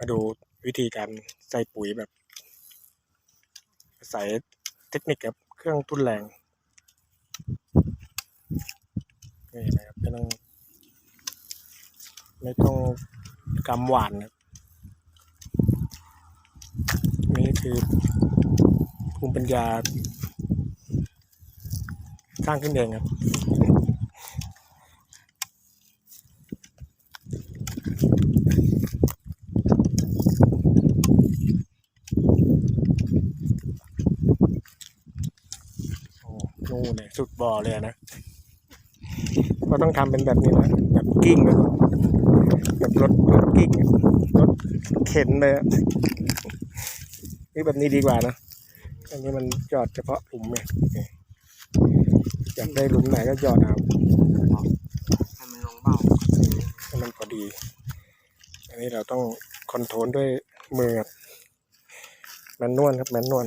มาดูวิธีการใส่ปุ๋ยแบบ ใส่เทคนิคกับเครื่องทุ่นแรงนี่นะครับไม่ต้องไม่ต้องกำหวานนะนี่คือภูมิปัญญาสร้างขึ้นเองครับ นู่นเลยสุดบ่อเลยนะก็ต้องทำเป็นแบบนี้นะแบบกิ้งเลยแบบรถรถกิ้งรถเข็นเลยนี่แบบนี้ดีกว่านะอันนี้มันจอดเฉพาะหลุมไงนี่อยากได้หลุมไหนก็จอดเอาให้มันลงเบ้าให้มันพอดี อันนี้เราต้องคอนโทรลด้วยมือครับนนวลครับแมนนวล